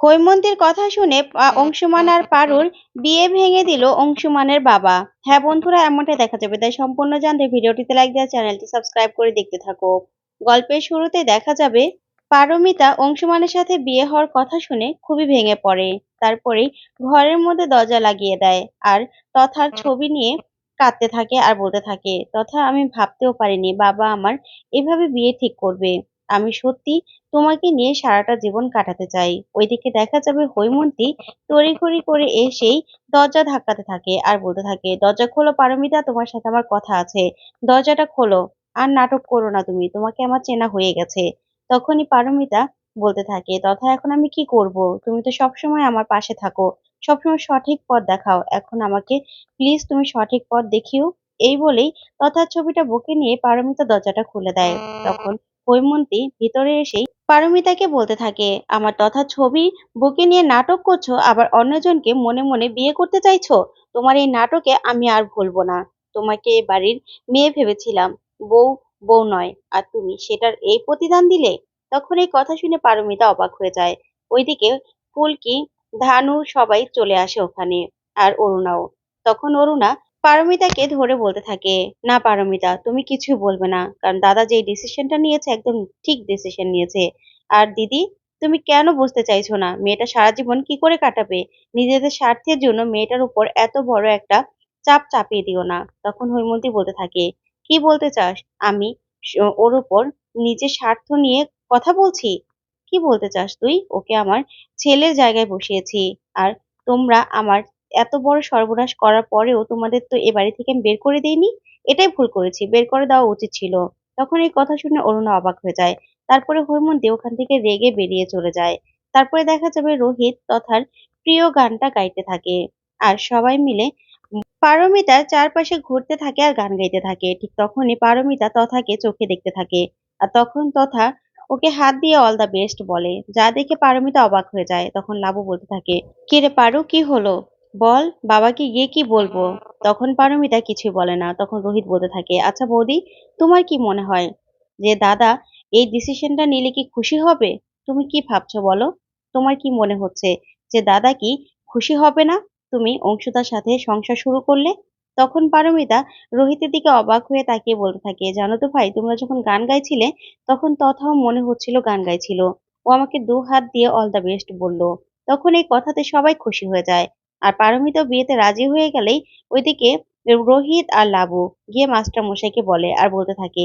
হৈমন্তীর কথা শুনে অংশুমান আর পারুর বিয়ে ভেঙে দিল অংশুমানের বাবা। হ্যাঁ বন্ধুরা এমনটাই দেখা যাবে। তাই সম্পূর্ণ জানতে ভিডিওটিতে লাইক দেওয়া চ্যানেলটি সাবস্ক্রাইব করে দেখতে থাকো। গল্পের শুরুতে দেখা যাবে পারমিতা অংশুমানের সাথে বিয়ে হওয়ার কথা শুনে খুবই ভেঙে পড়ে। তারপরেই ঘরের মধ্যে দরজা লাগিয়ে দেয় আর তথার ছবি নিয়ে কাঁদতে থাকে আর বলতে থাকে তথা আমি ভাবতেও পারিনি বাবা আমার এভাবে বিয়ে ঠিক করবে। আমি সত্যি তোমাকে নিয়ে সারাটা জীবন কাটাতে চাই। ওইদিকে দেখা যাবে হৈমন্তী তড়িঘড়ি করে এসেই দরজা ধাক্কাতে থাকে আর বলতে থাকে, দরজা খোলো পারমিতা, তোমার সাথে আমার কথা আছে। দরজাটা খোলো। আর নাটক করো না তুমি, তোমাকে আমার চেনা হয়ে গেছে। তখনই পারমিতা বলতে থাকে, তথা এখন আমি কি করব? তুমি তো সবসময় আমার পাশে থাকো। সবসময় সঠিক পথ দেখাও। এখন আমাকে প্লিজ তুমি সঠিক পথ দেখিও। এই বলেই তথা ছবিটা বুকে নিয়ে পারমিতা দরজাটা খুলে দেয়। তখন হৈমন্তী ভিতরে এসেই পারমিতাকে বলতে থাকে, আমার তথা ছবি, বুকে নিয়ে নাটক করছ, আবার অন্যজনকে মনে মনে বিয়ে করতে চাইছো? তোমার এই নাটকে আমি আর ভুলবো না। তোমাকে বাড়ির মেয়ে ভেবেছিলাম। বউ বউ নয়, আর তুমি সেটার এই প্রতিদান দিলে? তখন এই কথা শুনে পারমিতা অবাক হয়ে যায়। ওইদিকে ফুলকি, ধানু সবাই চলে আসে ওখানে, আর অরুণাও। তখন অরুণা পারমিতাকে ধরে বলতে থাকে, না পারমিতা, তুমি কিছু বলবে না। কারণ দাদা যে ডিসিশনটা নিয়েছে, একদম ঠিক ডিসিশন নিয়েছে। আর দিদি, তুমি কেন বুঝতে চাইছো না? মেয়েটা সারা জীবন কি করে কাটাবে? নিজেদের স্বার্থের জন্য মেয়েটার উপর এত বড় একটা চাপ চাপিয়ে দিও না। তখন হৈমন্তী বলতে থাকে, কি বলতে চাস? আমি ওর উপর নিজের স্বার্থ নিয়ে কথা বলছি? কি বলতে চাস তুই? ওকে আমার ছেলের জায়গায় বসিয়েছি। আর তোমরা আমার এত বড় সর্বনাশ করার পরেও তোমাদের তো এ বাড়ি থেকে আমি বের করে দেইনি, এটাই ভুল করেছি, বের করে দেওয়া উচিত ছিল। তখন এই কথা শুনে অরুণা অবাক হয়ে যায়। তারপরে হৈমন্তী ওখান থেকে রেগে বেরিয়ে চলে যায়। তারপরে দেখা যাবে রোহিত তথার প্রিয় গানটা গাইতে থাকে। আর সবাই মিলে পারমিতার চারপাশে ঘুরতে থাকে আর গান গাইতে থাকে। ঠিক তখনই পারমিতা তথাকে চোখে দেখতে থাকে। আর তখন তথা ওকে হাত দিয়ে অল দ্য বেস্ট বলে। যা দেখে পারমিতা অবাক হয়ে যায়। তখন লাবু বলতে থাকে কি রে পারু, কি হলো? বল, বাবাকে গিয়ে কি বলব? তখন পারমিতা কিছু বলে না। তখন রোহিত বলতে থাকে আচ্ছা বৌদি, তোমার কি মনে হয় যে দাদা, এই ডিসিশনটা নিলে কি খুশি হবে? তুমি কি ভাবছ বলো? তোমার কি মনে হচ্ছে যে দাদা কি খুশি হবে না? তুমি অংশুতার সাথে সংসার শুরু করলে? তখন পারমিতা রোহিতের দিকে অবাক হয়ে তাকিয়ে বলতে থাকে, জানো তো ভাই, তোমরা যখন গান গাইছিলে, তখন তথাও মনে হচ্ছিল গান গাইছিল। ও আমাকে দু হাত দিয়ে অল দ্য বেস্ট বলল। তখন এই কথাতে সবাই খুশি হয়ে যায়। আর পারমিতা বিয়েতে রাজি হয়ে গেলেই ওইদিকে রোহিত আর লাবু গিয়ে মাস্টার মশাইকে বলে আর বলতে থাকে,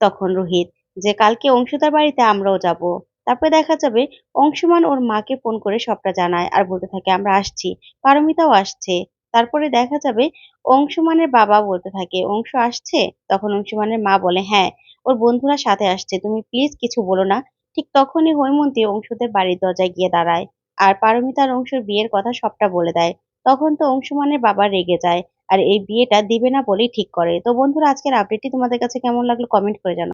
তখন রোহিত, যে কালকে অংশুতার বাড়িতে আমরাও যাব। তারপরে দেখা যাবে অংশুমান ওর মাকে ফোন করে সবটা জানায় আর বলতে থাকে, আমরা আসছি, পারমিতাও আসছে। তারপরে দেখা যাবে অংশুমানের বাবা বলতে থাকে, অংশ আসছে? তখন অংশুমানের মা বলে হ্যাঁ ওর বন্ধুরা সাথে আসছে, তুমি প্লিজ কিছু বলো না। ঠিক তখনই হৈমন্তী অংশুদের বাড়ির দরজায় গিয়ে দাঁড়ায়। আর পারমিতার অংশুর বিয়ের কথা সবটা বলে দেয়। তখন তো অংশুমানের বাবা রেগে যায়, আর এই বিয়েটা দিবে না বলেই ঠিক করে। তো বন্ধুরা, আজকের আপডেটটি তোমাদের কাছে কেমন লাগল কমেন্ট করে জানাও।